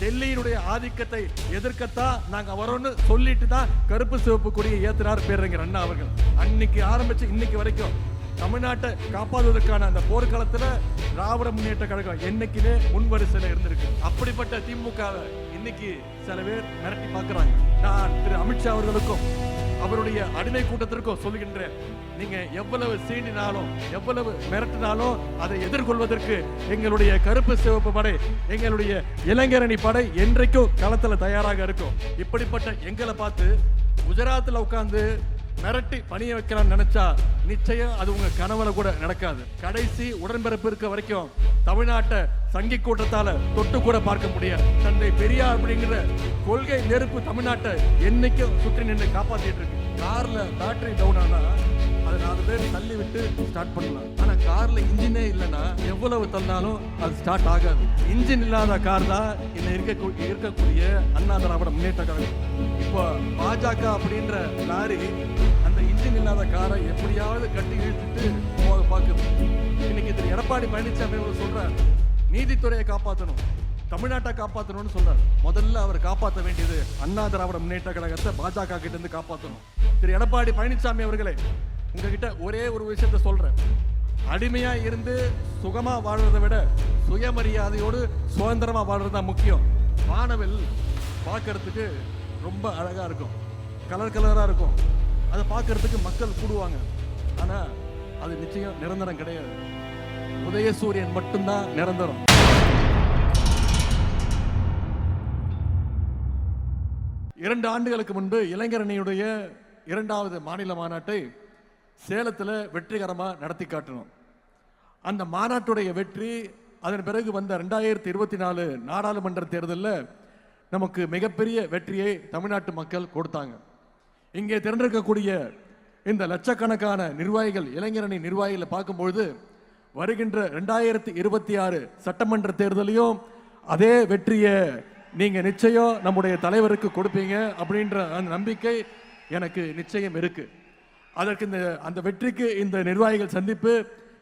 டெல்லியினுடைய ஆதிக்கத்தை எதிர்க்கத்தான் நாங்க வரோம்னு சொல்லிட்டு தான் கருப்பு சிவப்பு கொடியை ஏத்தினார் பேரறிஞர் அண்ணா அவர்கள். அன்னைக்கு ஆரம்பிச்சு இன்னைக்கு வரைக்கும் தமிழ்நாட்டை காப்பாற்றுவதற்கான அந்த போர்க்களத்துல திராவிட முன்னேற்ற கழகம் என்னைக்குமே முன்வரிசையில் இருந்திருக்கு. அப்படிப்பட்ட திமுக இன்னைக்கு சில பேர் மிரட்டி பார்க்குறாங்க. நான் திரு அமித்ஷா அவர்களுக்கும் அவருடைய அடிமை கூட்டத்திற்கும் சொல்லுகின்றேன். நீங்க எவ்வளவு சீண்டினாலும் எவ்வளவு மிரட்டினாலும் அதை எதிர்கொள்வதற்கு எங்களுடைய கருப்பு சிவப்பு படை எங்களுடைய இளைஞரணி படை என்றைக்கும் களத்துல தயாராக இருக்கும். இப்படிப்பட்ட எங்களை பார்த்து குஜராத்தில் உட்காந்து மிரட்டி பணிய வைக்கலாம்னு நினைச்சா நிச்சயம் அது உங்க கனவுல கூட நடக்காது. கடைசி உடன்பிறப்பு இருக்க வரைக்கும் தமிழ்நாட்டை சங்கி கூட்டத்தால தொட்டு கூட பார்க்க முடியாது. தந்தை பெரியார் அப்படிங்கிற கொள்கை நெருப்பு தமிழ்நாட்டை என்னைக்கும் சுற்றி நின்று காப்பாத்திட்டு இருக்கு. கார்ல பேட்டரி டவுன் ஆனா அதை நாலு பேர் தள்ளி விட்டு ஸ்டார்ட் பண்ணலாம். ஆனா கார்ல இன்ஜினே இல்லைன்னா எவ்வளவு தள்ளினாலும் அது ஸ்டார்ட் ஆகாது. இன்ஜின் இல்லாத கார் தான் இன்ன இருக்க இருக்கக்கூடிய அண்ணா திராவிட முன்னேற்ற கழகம். இப்போ பாஜக அப்படின்ற லாரி அந்த இன்ஜின் இல்லாத காரை எப்படியாவது கட்டி இழுத்துட்டு போக பார்க்குது. இன்னைக்கு திரு. எடப்பாடி பழனிசாமி அவர் சொல்றார் நீதித்துறையை காப்பாற்றணும் தமிழ்நாட்டை காப்பாற்றணும்னு சொல்றார். முதல்ல அவர் காப்பாற்ற வேண்டியது அண்ணா திராவிட முன்னேற்ற கழகத்தை பாஜக கிட்ட இருந்து காப்பாற்றணும் திரு. எடப்பாடி பழனிசாமி அவர்களே உங்ககிட்ட ஒரே ஒரு விஷயத்த சொல்றேன். அடிமையா இருந்து சுகமா வாழ்றதை விட சுயமரியாதையோடு சுதந்திரமா வாழ்றது தான் முக்கியம். வானவில் பார்க்கறதுக்கு ரொம்ப அழகா இருக்கும். கலர் கலரா இருக்கும். அதை பார்க்கறதுக்கு மக்கள் கூடுவாங்க. ஆனா அது நிச்சயம் நிரந்தரம் கிடையாது. உதயசூரியன் மட்டும்தான் நிரந்தரம். இரண்டு ஆண்டுகளுக்கு முன்பு இளைஞரணியுடைய இரண்டாவது மாநில மாநாட்டை சேலத்தில் வெற்றிகரமாக நடத்தி காட்டணும். அந்த மாநாட்டுடைய வெற்றி அதன் பிறகு வந்த ரெண்டாயிரத்தி இருபத்தி நாலு நாடாளுமன்ற தேர்தலில் நமக்கு மிகப்பெரிய வெற்றியை தமிழ்நாட்டு மக்கள் கொடுத்தாங்க. இங்கே திரண்டிருக்கக்கூடிய இந்த லட்சக்கணக்கான நிர்வாகிகள் இளைஞரணி நிர்வாகிகளை பார்க்கும்பொழுது வருகின்ற ரெண்டாயிரத்தி இருபத்தி ஆறு சட்டமன்ற தேர்தலையும் அதே வெற்றியை நீங்கள் நிச்சயம் நம்முடைய தலைவருக்கு கொடுப்பீங்க அப்படின்ற அந்த நம்பிக்கை எனக்கு நிச்சயம் இருக்குது அதற்கு இந்த அந்த வெற்றிக்கு இந்த நிர்வாகிகள் சந்திப்பு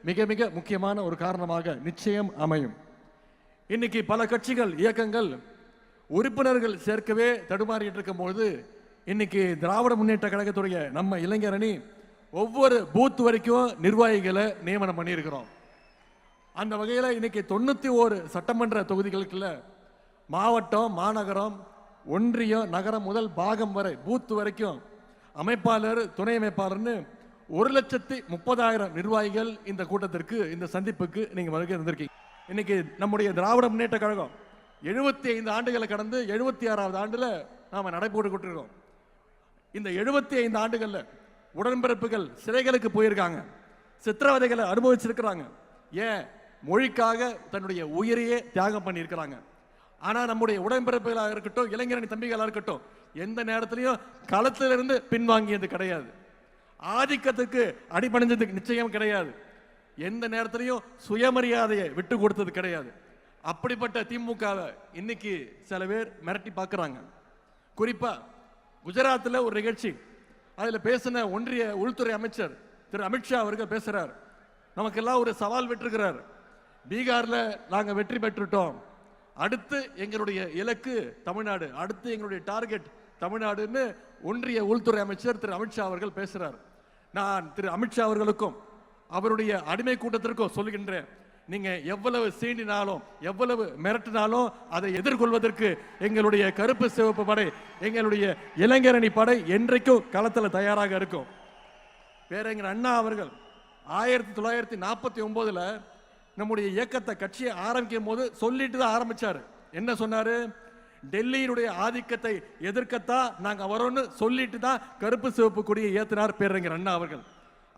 மிக மிக முக்கியமான ஒரு காரணமாக நிச்சயம் அமையும். இன்னைக்கு பல கட்சிகள் இயக்கங்கள் உறுப்பினர்கள் சேர்க்கவே தடுமாறிட்டு இருக்கும்போது இன்னைக்கு திராவிட முன்னேற்ற கழகத்துடைய நம்ம இளைஞரணி ஒவ்வொரு பூத் வரைக்கும் நிர்வாகிகளை நியமனம் பண்ணியிருக்கிறோம். அந்த வகையில் இன்னைக்கு தொண்ணூற்றி ஓரு சட்டமன்ற தொகுதிகளுக்குள்ள மாவட்டம் மாநகரம் ஒன்றியம் நகரம் முதல் பாகம் வரை பூத் வரைக்கும் அமைப்பாளர் துணை அமைப்பாளர்னு ஒரு லட்சத்தி முப்பதாயிரம் நிர்வாகிகள் இந்த கூட்டத்திற்கு இந்த சந்திப்புக்கு நீங்கள் வருகை இருந்திருக்கீங்க இன்னைக்கு நம்முடைய திராவிட முன்னேற்ற கழகம் எழுபத்தி ஐந்து ஆண்டுகளை கடந்து எழுபத்தி ஆறாவது ஆண்டில் நாம் நடைபோட்டு கொண்டிருக்கோம். இந்த எழுபத்தி ஐந்து ஆண்டுகளில் உடன்பிறப்புகள் சிறைகளுக்கு போயிருக்காங்க. சித்திரவதைகளை அனுபவிச்சிருக்கிறாங்க. ஏன்? மொழிக்காக தன்னுடைய உயிரையே தியாகம் பண்ணியிருக்கிறாங்க. ஆனால் நம்முடைய உடன்பிறப்புகளாக இருக்கட்டும் இளைஞரணி தம்பிகளாக இருக்கட்டும் எந்த நேரத்திலையும் களத்திலிருந்து பின்வாங்கியது கிடையாது. ஆதிக்கத்துக்கு அடிபணிஞ்சதுக்கு நிச்சயம் கிடையாது. எந்த நேரத்திலையும் சுயமரியாதையை விட்டு கொடுத்தது கிடையாது. அப்படிப்பட்ட திமுகவை இன்னைக்கு சில பேர் மிரட்டி பார்க்குறாங்க. குறிப்பாக குஜராத்தில் ஒரு நிகழ்ச்சி. அதில் பேசின ஒன்றிய உள்துறை அமைச்சர் திரு அமித்ஷா அவர்கள் பேசுகிறார் நமக்கெல்லாம் ஒரு சவால் விட்டுருக்கிறார். பீகாரில் நாங்கள் வெற்றி பெற்றுட்டோம். அடுத்து எங்களுடைய இலக்கு தமிழ்நாடு அடுத்து எங்களுடைய டார்கெட் தமிழ்நாடுன்னு ஒன்றிய உள்துறை அமைச்சர் திரு அமித்ஷா அவர்கள் பேசுகிறார் நான் திரு அமித்ஷா அவர்களுக்கும் அவருடைய அடிமை கூட்டத்திற்கும் சொல்லுகின்றேன். நீங்கள் எவ்வளவு சீண்டினாலும் எவ்வளவு மிரட்டினாலும் அதை எதிர்கொள்வதற்கு எங்களுடைய கருப்பு சிவப்பு படை எங்களுடைய இளைஞரணி படை என்றைக்கும் களத்தில் தயாராக இருக்கும். பேரங்கர் அண்ணா அவர்கள் ஆயிரத்தி தொள்ளாயிரத்தி நாற்பத்தி ஒம்போதில் நம்முடைய இயக்கத்தை கட்சியை ஆரம்பிக்கும் போது சொல்லிட்டு தான் ஆரம்பித்தார் என்ன சொன்னார்? டெல்லியினுடைய ஆதிக்கத்தை எதிர்க்கத்தான் நாங்கள் வரோம்னு சொல்லிட்டு தான் கருப்பு சிவப்பு கொடியை ஏத்தினார் பேரறிஞர் அண்ணா அவர்கள்.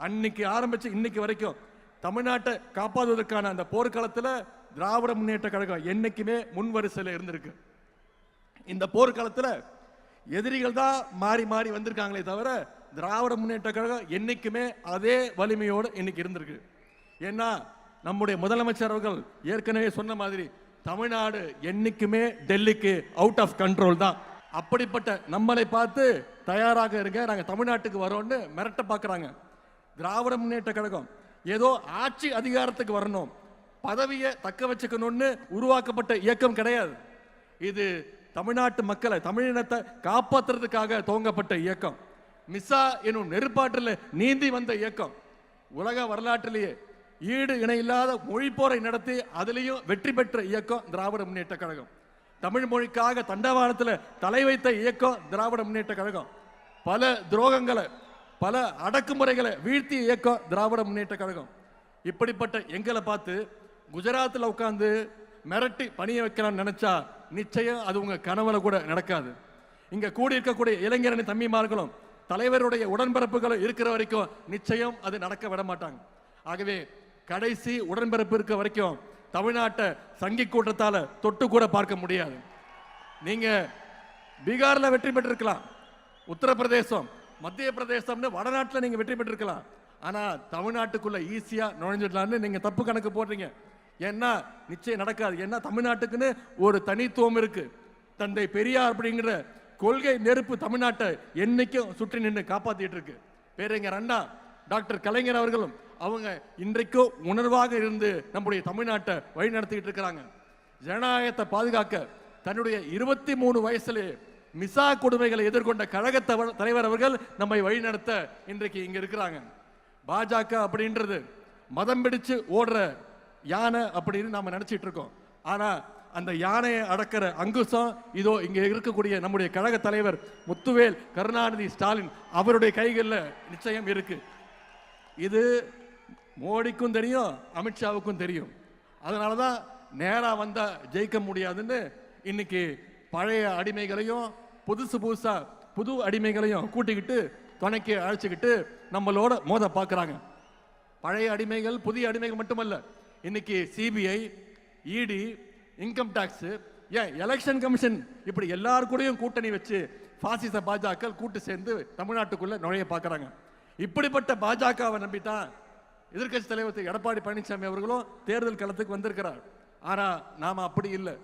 அன்னைக்கு ஆரம்பிச்சு இன்னைக்கு வரைக்கும் தமிழ்நாட்டை காப்பாற்றுவதற்கான அந்த போர்க்காலத்தில் திராவிட முன்னேற்ற கழகம் என்னைக்குமே முன் வரிசையில் இருந்திருக்கு. இந்த போர்க்காலத்தில் எதிரிகள் தான் மாறி மாறி வந்திருக்காங்களே தவிர திராவிட முன்னேற்ற கழகம் என்றைக்குமே அதே வலிமையோடு இன்னைக்கு இருந்திருக்கு. ஏன்னா நம்முடைய முதலமைச்சர் அவர்கள் ஏற்கனவே சொன்ன மாதிரி தமிழ்நாடு என்னைக்குமே டெல்லிக்கு அவுட் ஆஃப் கண்ட்ரோல் தான். அப்படிப்பட்ட நம்மளை பார்த்து தயாராக இருங்க. நாங்கள் தமிழ்நாட்டுக்கு வரோம்னு மிரட்ட பார்க்குறாங்க திராவிட முன்னேற்ற கழகம் ஏதோ ஆட்சி அதிகாரத்துக்கு வரணும். பதவியை தக்க வச்சுக்கணும்னு உருவாக்கப்பட்ட இயக்கம் கிடையாது. இது தமிழ்நாட்டு மக்களை தமிழினத்தை காப்பாற்றுறதுக்காக துவங்கப்பட்ட இயக்கம். மிஸ்ஸா எனும் நெருப்பாற்றில் நீந்தி வந்த இயக்கம். உலக வரலாற்றிலேயே ஈடு இணையில்லாத மொழிப்போரை நடத்தி அதுலேயும் வெற்றி பெற்ற இயக்கம் திராவிட முன்னேற்ற கழகம். தமிழ் மொழிக்காக தண்டவாளத்தில் தலை வைத்த இயக்கம் திராவிட முன்னேற்ற கழகம். பல துரோகங்களை பல அடக்குமுறைகளை வீழ்த்திய இயக்கம் திராவிட முன்னேற்ற கழகம். இப்படிப்பட்ட எங்களை பார்த்து குஜராத்தில் உட்காந்து மிரட்டி பணிய வைக்கலாம்னு நினச்சா நிச்சயம் அது உங்கள் கனவுல கூட நடக்காது. இங்கே கூடி இருக்கக்கூடிய இளைஞரணி தம்பிமார்களும் தலைவருடைய உடன்பிறப்புகளும் இருக்கிற வரைக்கும் நிச்சயம் அது நடக்க விட மாட்டாங்க. ஆகவே கடைசி உடன்பிறப்பு இருக்க வரைக்கும் தமிழ்நாட்டை சங்கி கூட்டத்தால் தொட்டு கூட பார்க்க முடியாது. நீங்கள் பீகாரில் வெற்றி பெற்றிருக்கலாம். உத்தரப்பிரதேசம் மத்திய பிரதேசம்னு வடநாட்டில் நீங்கள் வெற்றி பெற்றிருக்கலாம். ஆனால் தமிழ்நாட்டுக்குள்ளே ஈஸியாக நுழைஞ்சிடலாம்னு நீங்கள் தப்பு கணக்கு போடுறீங்க. ஏன்னா நிச்சயம் நடக்காது. ஏன்னா தமிழ்நாட்டுக்குன்னு ஒரு தனித்துவம் இருக்குது தந்தை பெரியார் அப்படிங்கிற கொள்கை நெருப்பு தமிழ்நாட்டை என்றைக்கும் சுற்றி நின்று காப்பாற்றிட்டு இருக்கு. பேரறிஞர் அண்ணா டாக்டர் கலைஞர் அவர்களும் அவங்க இன்றைக்கும் உணர்வாக இருந்து நம்முடைய தமிழ்நாட்டை வழி நடத்திக்கிட்டு இருக்கிறாங்க. ஜனநாயகத்தை பாதுகாக்க தன்னுடைய இருபத்தி மூணு வயசுலே மிசா கொடுமைகளை எதிர்கொண்ட கழக தவ- தலைவர் அவர்கள் நம்மை வழிநடத்த இன்றைக்கு இங்கே இருக்கிறாங்க. பாஜக அப்படின்றது மதம் பிடிச்சு ஓடுற யானை அப்படின்னு நாம நினச்சிட்டு இருக்கோம். ஆனா அந்த யானையை அடக்கிற அங்குசம் இதோ இங்கே இருக்கக்கூடிய நம்முடைய கழக தலைவர் முத்துவேல் கருணாநிதி ஸ்டாலின் அவருடைய கைகளில் நிச்சயம் இருக்கு. இது மோடிக்கும் தெரியும் அமித்ஷாவுக்கும் தெரியும். அதனால தான் நேராக வந்தால் ஜெயிக்க முடியாதுன்னு இன்னைக்கு பழைய அடிமைகளையும் புதுசு புதுசாக புது அடிமைகளையும் கூட்டிக்கிட்டு துணைக்கு அழைச்சிக்கிட்டு நம்மளோட மோத பார்க்குறாங்க. பழைய அடிமைகள் புதிய அடிமைகள் மட்டுமல்ல இன்னைக்கு சிபிஐ இடி இன்கம் டேக்ஸு ஏன் எலெக்ஷன் கமிஷன் இப்படி எல்லார் கூடயும் கூட்டணி வச்சு பாசிச பாஜக கூட்டு சேர்ந்து தமிழ்நாட்டுக்குள்ளே நுழைய பார்க்குறாங்க. இப்படிப்பட்ட பாஜகவை நம்பி எதிர்கட்சி எதிர்க்கட்சி தலைவர் திரு. எடப்பாடி பழனிசாமி அவர்களும் தேர்தல் களத்துக்கு வந்திருக்கிறார். ஆனால் நாம் அப்படி இல்லை.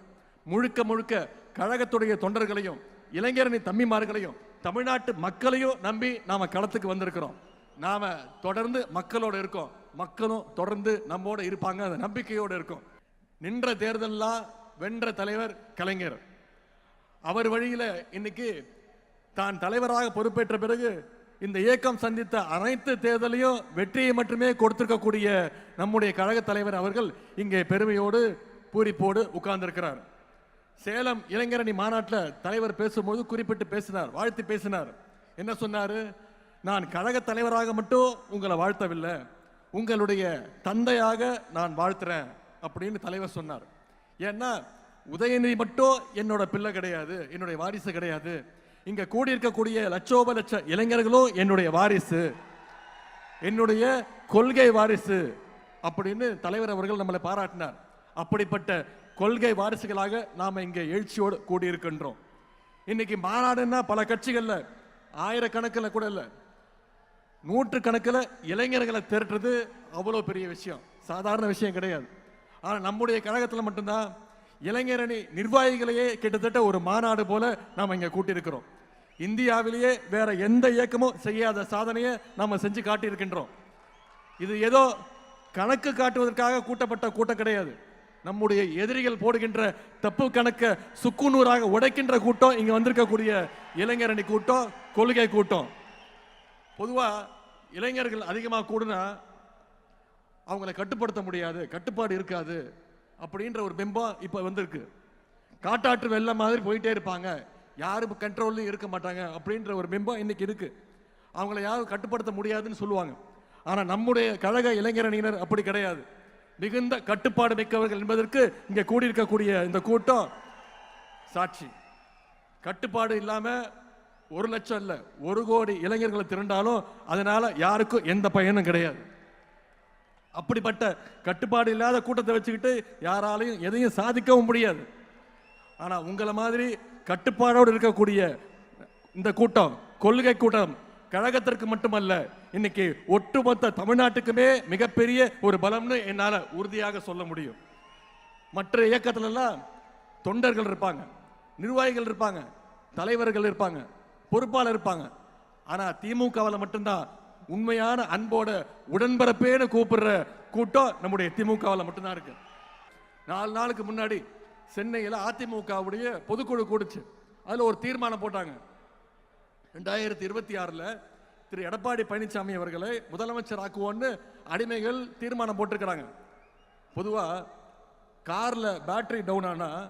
முழுக்க முழுக்க கழகத்துடைய தொண்டர்களையும் இளைஞரணி தம்பிமார்களையும் தமிழ்நாட்டு மக்களையும் நம்பி நாம களத்துக்கு வந்திருக்கிறோம். நாம் தொடர்ந்து மக்களோட இருக்கோம். மக்களும் தொடர்ந்து நம்மோட இருப்பாங்க. அந்த நம்பிக்கையோடு இருக்கும். நின்ற தேர்தலெலாம் வென்ற தலைவர் கலைஞர். அவர் வழியில இன்னைக்கு தான் தலைவராக பொறுப்பேற்ற பிறகு இந்த இயக்கம் சந்தித்த அனைத்து தேர்தலையும் வெற்றியை மட்டுமே கொடுத்திருக்கக்கூடிய நம்முடைய கழக தலைவர் அவர்கள் இங்கே பெருமையோடு பூரிப்போடு உட்கார்ந்திருக்கிறார். சேலம் இளைஞரணி மாநாட்டில் தலைவர் பேசும்போது குறிப்பிட்டு பேசினார் வாழ்த்து பேசினார். என்ன சொன்னாரு? நான் கழக தலைவராக மட்டும் உங்களை வாழ்த்தவில்லை உங்களுடைய தந்தையாக நான் வாழ்த்துறேன் அப்படின்னு தலைவர் சொன்னார். ஏன்னா உதயநிதி மட்டும் என்னோட பிள்ளை கிடையாது என்னுடைய வாரிசு கிடையாது. இங்க கூடி இருக்கக்கூடிய லட்சோப லட்ச இளைஞர்களும் என்னுடைய வாரிசு. என்னுடைய கொள்கை வாரிசு அப்படின்னு தலைவர் அவர்கள் நம்மளை பாராட்டினார். அப்படிப்பட்ட கொள்கை வாரிசுகளாக நாம் இங்கே எழுச்சியோடு கூடியிருக்கின்றோம். இன்னைக்கு மாநாடுன்னா பல கட்சிகளில் ஆயிரக்கணக்கில் கூட இல்லை. நூற்றுக்கணக்கில் இளைஞர்களை திரட்டுறது அவ்வளோ பெரிய விஷயம். சாதாரண விஷயம் கிடையாது. ஆனால் நம்முடைய கழகத்தில் மட்டும்தான் இளைஞரணி நிர்வாகிகளையே கிட்டத்தட்ட ஒரு மாநாடு போல நாம் இங்கே கூட்டியிருக்கிறோம். இந்தியாவிலேயே வேற எந்த இயக்கமும் செய்யாத சாதனையை நாம் செஞ்சு காட்டியிருக்கின்றோம். இது ஏதோ கணக்கு காட்டுவதற்காக கூட்டப்பட்ட கூட்டம் கிடையாது. நம்முடைய எதிரிகள் போடுகின்ற தப்பு கணக்கை சுக்குநூறாக உடைக்கின்ற கூட்டம் இங்கே வந்திருக்கக்கூடிய இளைஞரணி கூட்டம் கொள்கை கூட்டம். பொதுவாக இளைஞர்கள் அதிகமாக கூடுனா அவங்கள கட்டுப்படுத்த முடியாது கட்டுப்பாடு இருக்காது. அப்படின்ற ஒரு பிம்பம் இப்போ வந்திருக்கு. காட்டாற்று வெள்ளம் மாதிரி போயிட்டே இருப்பாங்க. யாரும் கண்ட்ரோல்லையும் இருக்க மாட்டாங்க அப்படின்ற ஒரு பிம்பம் இன்னைக்கு இருக்கு. அவங்கள யாரும் கட்டுப்படுத்த முடியாதுன்னு சொல்லுவாங்க. ஆனால் நம்முடைய கழக இளைஞரணியினர் அப்படி கிடையாது. மிகுந்த கட்டுப்பாடு மிக்கவர்கள் என்பதற்கு இங்கே கூடியிருக்கக்கூடிய இந்த கூட்டம் சாட்சி. கட்டுப்பாடு இல்லாமல் ஒரு லட்சம் இல்லை ஒரு கோடி இளைஞர்களை திரண்டாலும் அதனால் யாருக்கும் எந்த பயனும் கிடையாது. அப்படிப்பட்ட கட்டுப்பாடு இல்லாத கூட்டத்தை வச்சுக்கிட்டு யாராலையும் எதையும் சாதிக்கவும் முடியாது. ஆனால் உங்களை மாதிரி கட்டுப்பாடோடு இருக்கக்கூடிய இந்த கூட்டம் கொள்கை கூட்டம் கழகத்திற்கு மட்டுமல்ல இன்னைக்கு ஒட்டுமொத்த தமிழ்நாட்டுக்குமே மிகப்பெரிய ஒரு பலம்னு என்னால் உறுதியாக சொல்ல முடியும். மற்ற இயக்கத்திலெல்லாம் தொண்டர்கள் இருப்பாங்க நிர்வாகிகள் இருப்பாங்க தலைவர்கள் இருப்பாங்க பொறுப்பாளர் இருப்பாங்க. ஆனால் திமுகவில் மட்டும்தான் உண்மையான அன்போட உடன்பரப்பேன்னு கூப்பிடுற கூட்டம் நம்முடைய திமுகவில் மட்டும்தான் இருக்கு. நாலு நாளுக்கு முன்னாடி சென்னையில் அதிமுகவுடைய பொதுக்குழு கூடுச்சு. அதில் ஒரு தீர்மானம் போட்டாங்க. ரெண்டாயிரத்தி இருபத்தி ஆறில் திரு எடப்பாடி பழனிசாமி அவர்களை முதலமைச்சர் ஆக்குவோன்னு அடிமைகள் தீர்மானம் போட்டிருக்கிறாங்க. பொதுவாக காரில் பேட்டரி டவுன் ஆனால்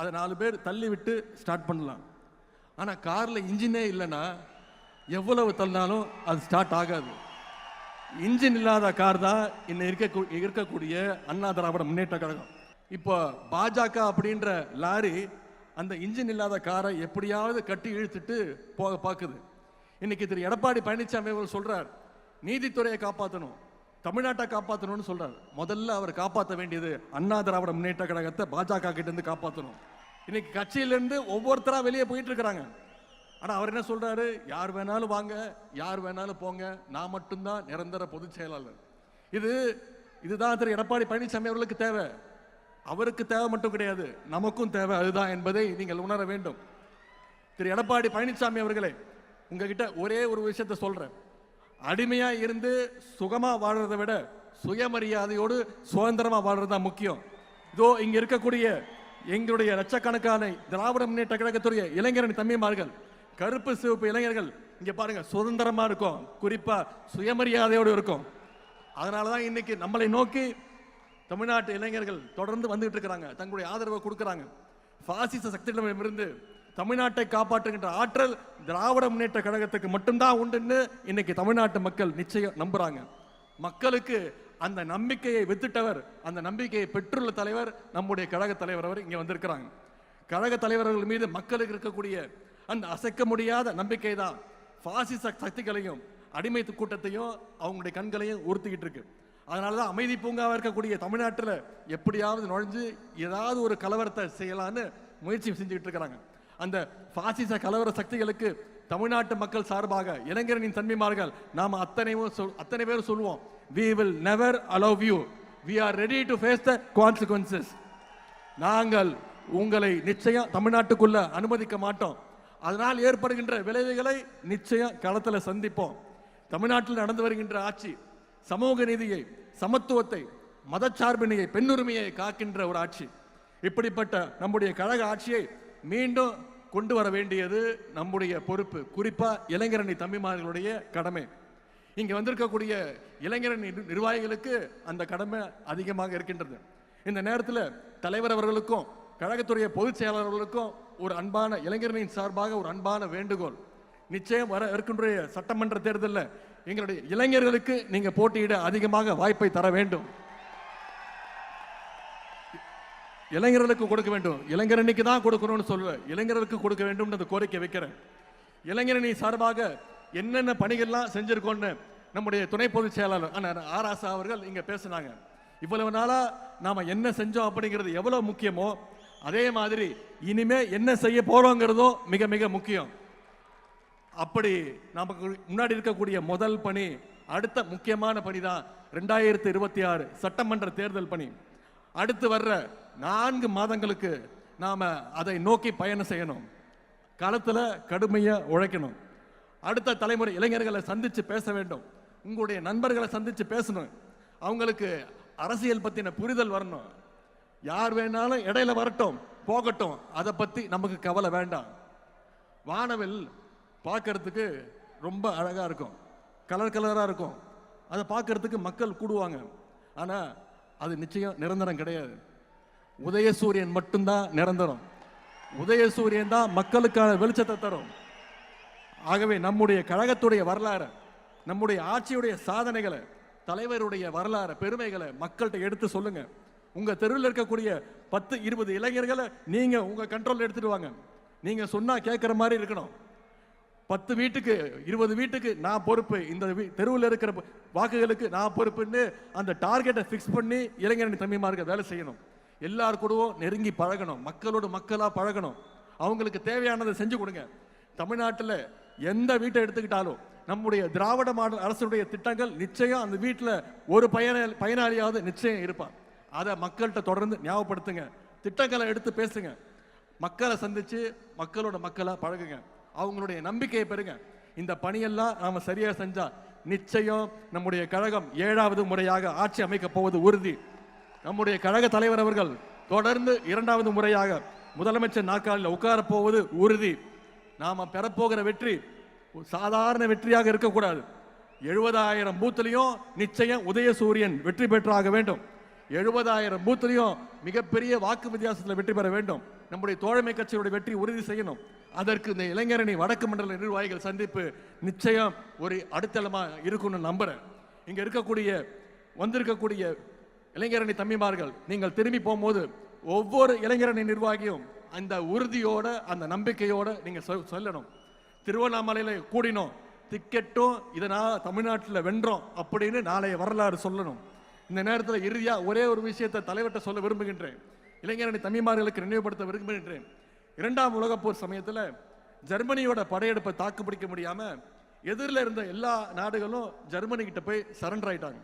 அதை நாலு பேர் தள்ளி விட்டு ஸ்டார்ட் பண்ணலாம். ஆனால் காரில் இன்ஜினே இல்லைன்னா எவ்வளவு தள்ளினாலும் அது ஸ்டார்ட் ஆகாது. இன்ஜின் இல்லாத கார் தான் இன்னும் இருக்க இருக்கக்கூடிய அண்ணா திராவிட முன்னேற்ற கழகம். இப்போ பாஜக அப்படின்ற லாரி அந்த இன்ஜின் இல்லாத காரை எப்படியாவது கட்டி இழுத்துட்டு போக பார்க்குது இன்னைக்கு திரு எடப்பாடி பழனிசாமி அவர் சொல்கிறார் நீதித்துறையை காப்பாற்றணும் தமிழ்நாட்டை காப்பாற்றணும்னு சொல்கிறார் முதல்ல அவர் காப்பாற்ற வேண்டியது அண்ணா திராவிட முன்னேற்ற கழகத்தை பாஜக கிட்டேருந்து காப்பாற்றணும் இன்னைக்கு கட்சியிலேருந்து ஒவ்வொருத்தராக வெளியே போயிட்டு இருக்கிறாங்க. ஆனால் அவர் என்ன சொல்கிறாரு யார் வேணாலும் வாங்க யார் வேணாலும் போங்க. நான் மட்டும்தான் நிரந்தர பொதுச் செயலாளர். இது இதுதான் திரு எடப்பாடி பழனிசாமி அவர்களுக்கு தேவை. அவருக்கு தேவை மட்டும் கிடையாது. நமக்கும் தேவை அதுதான் என்பதை நீங்கள் உணர வேண்டும். திரு எடப்பாடி பழனிசாமி அவர்களே உங்ககிட்ட ஒரே ஒரு விஷயத்தை சொல்கிறேன் அடிமையாக இருந்து சுகமாக வாழ்கிறத விட சுயமரியாதையோடு சுதந்திரமாக வாழ்றது தான் முக்கியம். இதோ இங்கே இருக்கக்கூடிய எங்களுடைய லட்சக்கணக்கான திராவிட முன்னேற்ற கழகத்துடைய இளைஞரணி தம்பிமார்கள் கருப்பு சிவப்பு இளைஞர்கள் இங்கே பாருங்க சுதந்திரமா இருக்கும். குறிப்பா சுயமரியாதையோடு இருக்கும். அதனால தான் இன்னைக்கு நம்மளை நோக்கி தமிழ்நாட்டு இளைஞர்கள் தொடர்ந்து வந்துகிட்டு இருக்கிறாங்க. தங்களுடைய ஆதரவை கொடுக்குறாங்க. பாசிச சக்திகளிடமிருந்து தமிழ்நாட்டை காப்பாற்றுகின்ற ஆற்றல் திராவிட முன்னேற்ற கழகத்துக்கு மட்டும்தான் உண்டுன்னு இன்னைக்கு தமிழ்நாட்டு மக்கள் நிச்சயம் நம்புறாங்க. மக்களுக்கு அந்த நம்பிக்கையை வித்துட்டவர் அந்த நம்பிக்கையை பெற்றுள்ள தலைவர் நம்முடைய கழக தலைவர் அவர் இங்கே வந்திருக்கிறாங்க. கழக தலைவர்கள் மீது மக்களுக்கு இருக்கக்கூடிய அந்த அசைக்க முடியாத நம்பிக்கை தான் பாசிச சக்திகளையும் அடிமை கூட்டத்தையும் அவங்களுடைய கண்களையும் உறுத்திக்கிட்டு இருக்கு. அதனால தான் அமைதி பூங்காவாக இருக்கக்கூடிய தமிழ்நாட்டில் எப்படியாவது நுழைஞ்சு ஏதாவது ஒரு கலவரத்தை செய்யலான்னு முயற்சி செஞ்சுக்கிட்டு இருக்கிறாங்க. அந்த பாசிச கலவர சக்திகளுக்கு தமிழ்நாட்டு மக்கள் சார்பாக இளைஞரனின் தன்மைமார்கள் நாம் அத்தனையும் சொல் அத்தனை பேரும் சொல்லுவோம். We will never allow you we are ready to face the consequences நாங்கள் உங்களை நிச்சயம் தமிழ்நாட்டுக்குள்ள அனுமதிக்க மாட்டோம். அதனால் ஏற்படுகின்ற விளைவுகளை நிச்சயம் களத்தில் சந்திப்போம். தமிழ்நாட்டில் நடந்து வருகின்ற ஆட்சி சமூக நீதியை சமத்துவத்தை மதச்சார்பினையை பெண்ணுரிமையை காக்கின்ற ஒரு ஆட்சி. இப்படிப்பட்ட நம்முடைய கழக ஆட்சியை மீண்டும் கொண்டு வர வேண்டியது நம்முடைய பொறுப்பு. குறிப்பாக இளைஞரணி தம்பிமார்களுடைய கடமை. இங்கே வந்திருக்கக்கூடிய இளைஞரணி நிர்வாகிகளுக்கு அந்த கடமை அதிகமாக இருக்கின்றது. இந்த நேரத்தில் தலைவர் அவர்களுக்கும் கழகத்துடைய பொதுச் செயலாளர்களுக்கும் ஒரு அன்பான இளைஞரணியின் சார்பாக ஒரு அன்பான வேண்டுகோள். நிச்சயம் வர இருக்கின்ற சட்டமன்ற தேர்தலில் எங்களுடைய இளைஞர்களுக்கு நீங்க போட்டியிட அதிகமாக வாய்ப்பை தர வேண்டும். இளைஞர்களுக்கு கொடுக்க வேண்டும். இளைஞரணிக்கு தான் கொடுக்கணும்னு சொல்லுவேன். இளைஞர்களுக்கு கொடுக்க வேண்டும்னு கோரிக்கை வைக்கிறேன். இளைஞரணி சார்பாக என்னென்ன பணிகள்லாம் செஞ்சிருக்கோம்னு நம்முடைய துணை பொதுச் செயலாளர் அண்ணா ஆராசா அவர்கள் இங்க பேசினாங்க. இவ்வளவு நாளா நாம என்ன செஞ்சோம் அப்படிங்கிறது எவ்வளவு முக்கியமோ அதே மாதிரி இனிமே என்ன செய்ய போறோங்கிறதும் மிக மிக முக்கியம். அப்படி நமக்கு முன்னாடி இருக்கக்கூடிய முதல் பணி அடுத்த முக்கியமான பணி தான் ரெண்டாயிரத்தி இருபத்தி ஆறு சட்டமன்ற தேர்தல் பணி. அடுத்து வர்ற நான்கு மாதங்களுக்கு நாம் அதை நோக்கி பயணம் செய்யணும். களத்தில் கடுமையாக உழைக்கணும். அடுத்த தலைமுறை இளைஞர்களை சந்தித்து பேச வேண்டும். உங்களுடைய நண்பர்களை சந்தித்து பேசணும். அவங்களுக்கு அரசியல் பற்றின புரிதல் வரணும். யார் வேணாலும் இடையில வரட்டும் போகட்டும். அதை பத்தி நமக்கு கவலை வேண்டாம். வானவில் பார்க்கறதுக்கு ரொம்ப அழகா இருக்கும். கலர் கலராக இருக்கும். அதை பார்க்கறதுக்கு மக்கள் கூடுவாங்க. ஆனால் அது நிச்சயம் நிரந்தரம் கிடையாது. உதயசூரியன் மட்டும்தான் நிரந்தரம். உதயசூரியன் தான் மக்களுக்கான வெளிச்சத்தை தரும். ஆகவே நம்முடைய கழகத்துடைய வரலாறு நம்முடைய ஆட்சியுடைய சாதனைகளை தலைவருடைய வரலாறு பெருமைகளை மக்கள்கிட்ட எடுத்து சொல்லுங்கள் உங்கள் தெருவில் இருக்கக்கூடிய பத்து இருபது இளைஞர்களை நீங்கள் உங்கள் கண்ட்ரோல் எடுத்துகிட்டு வாங்க நீங்கள் சொன்னால் கேட்குற மாதிரி இருக்கணும். பத்து வீட்டுக்கு இருபது வீட்டுக்கு நான் பொறுப்பு. இந்த வீ- தெருவில் இருக்கிற வாக்குகளுக்கு நான் பொறுப்புன்னு அந்த டார்கெட்டை ஃபிக்ஸ் பண்ணி இளைஞரணி தம்பிமார்க்க வேலை செய்யணும். எல்லார் கூடவும் நெருங்கி பழகணும். மக்களோட மக்களாக பழகணும். அவங்களுக்கு தேவையானதை செஞ்சு கொடுங்க. தமிழ்நாட்டில் எந்த வீட்டை எடுத்துக்கிட்டாலும் நம்முடைய திராவிட மாடல் அரசுடைய திட்டங்கள் நிச்சயம் அந்த வீட்டில் ஒரு பயன பயனாளியாவது நிச்சயம் இருப்பான். அதை மக்கள்கிட்ட தொடர்ந்து ஞாபகப்படுத்துங்க. திட்டங்களை எடுத்து பேசுங்க. மக்களை சந்தித்து மக்களோட மக்களை பழகுங்க. அவங்களுடைய நம்பிக்கையை பெறுங்க. இந்த பணியெல்லாம் நாம் சரியாக செஞ்சால் நிச்சயம் நம்முடைய கழகம் ஏழாவது முறையாக ஆட்சி அமைக்க போவது உறுதி. நம்முடைய கழக தலைவர் அவர்கள் தொடர்ந்து இரண்டாவது முறையாக முதலமைச்சர் நாற்காலில் உட்காரப் போவது உறுதி. நாம் பெறப்போகிற வெற்றி சாதாரண வெற்றியாக இருக்கக்கூடாது. எழுபதாயிரம் பூத்துலையும் நிச்சயம் உதயசூரியன் வெற்றி பெற்றாக வேண்டும். எழுபதாயிரம் பூத்துலையும் மிகப்பெரிய வாக்கு வித்தியாசத்தில் வெற்றி பெற வேண்டும். நம்முடைய தோழமை கட்சியுடைய வெற்றி உறுதி செய்யணும். அதற்கு இந்த இளைஞரணி வடக்கு மண்டல நிர்வாகிகள் சந்திப்பு நிச்சயம் ஒரு அடித்தளமாக இருக்கும்னு நம்புகிறேன் இங்கே இருக்கக்கூடிய வந்திருக்கக்கூடிய இளைஞரணி தம்பிமார்கள் நீங்கள் திரும்பி போகும்போது ஒவ்வொரு இளைஞரணி நிர்வாகியும் அந்த உறுதியோட அந்த நம்பிக்கையோட நீங்கள் சொ- சொல்லணும். திருவண்ணாமலையில் கூடினோம். டிக்கெட்டும் இதனால் தமிழ்நாட்டில் வென்றோம் அப்படின்னு நாளைய வரலாறு சொல்லணும். இந்த நேரத்தில் இறுதியாக ஒரே ஒரு விஷயத்தை தலைவர்கிட்ட சொல்ல விரும்புகின்றேன். இளைஞரணி தமிழ்மார்களுக்கு நினைவுபடுத்த விரும்புகின்றேன். இரண்டாம் உலகப் போர் சமயத்தில் ஜெர்மனியோட படையெடுப்பை தாக்கு பிடிக்க முடியாமல் எதிரில் இருந்த எல்லா நாடுகளும் ஜெர்மனிக்கிட்ட போய் சரண்டர் ஆயிட்டாங்க.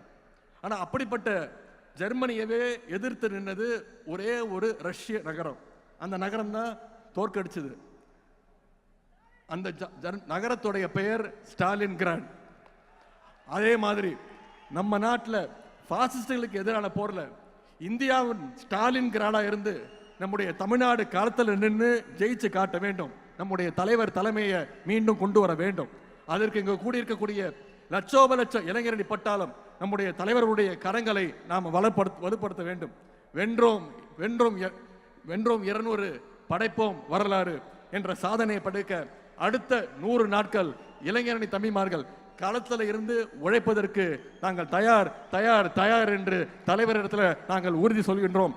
ஆனால் அப்படிப்பட்ட ஜெர்மனியவே எதிர்த்து நின்னது ஒரே ஒரு ரஷ்ய நகரம். அந்த நகரம் தான் தோற்கடிச்சது. அந்த ஜ- நகரத்துடைய பெயர் ஸ்டாலின் கிராண்ட் அதே மாதிரி நம்ம நாட்டில் பாசிஸ்டுகளுக்கு எதிரான போர்ல இந்தியாவின் ஸ்டாலின் கிராடா இருந்து நம்முடைய தமிழ்நாடு களத்தில் நின்று ஜெயிச்சு காட்ட வேண்டும். நம்முடைய தலைவர் தலைமையை மீண்டும் கொண்டு வர வேண்டும். அதற்கு இங்கு கூடியிருக்கக்கூடிய லட்சோப லட்சம் இளைஞரணி பட்டாலும் நம்முடைய தலைவருடைய கரங்களை நாம் வலுப்படுத்த வலுப்படுத்த வேண்டும். வென்றோம் வென்றோம் வென்றோம் இருநூறு படைப்போம் வரலாறு என்ற சாதனையை படைக்க அடுத்த நூறு நாட்கள் இளைஞரணி தம்பிமார்கள் களத்தில் இருந்து உழைப்பதற்கு நாங்கள் தயார் தயார் தயார் என்று தலைவரிடத்துல நாங்கள் உறுதி சொல்கின்றோம்.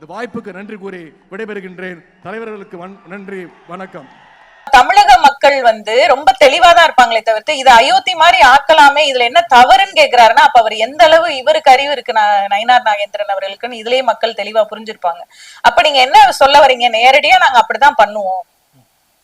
இந்த வாய்ப்புக்கு நன்றி கூறி விடைபெறுகின்றேன். தலைவர்களுக்கு நன்றி வணக்கம். தமிழக மக்கள் வந்து ரொம்ப தெளிவாதான் இருப்பாங்களே தவிர்த்து இது அயோத்தி மாதிரி ஆக்கலாமே இதுல என்ன தவறுன்னு கேக்குறாருன்னா அப்ப அவர் எந்த அளவு இவருக்கு அறிவு இருக்கு ந- நயினார் நாகேந்திரன் அவர்களுக்குன்னு இதுலயே மக்கள் தெளிவா புரிஞ்சிருப்பாங்க. அப்ப நீங்க என்ன சொல்ல வரீங்க? நேரடியா நாங்க அப்படிதான் பண்ணுவோம்.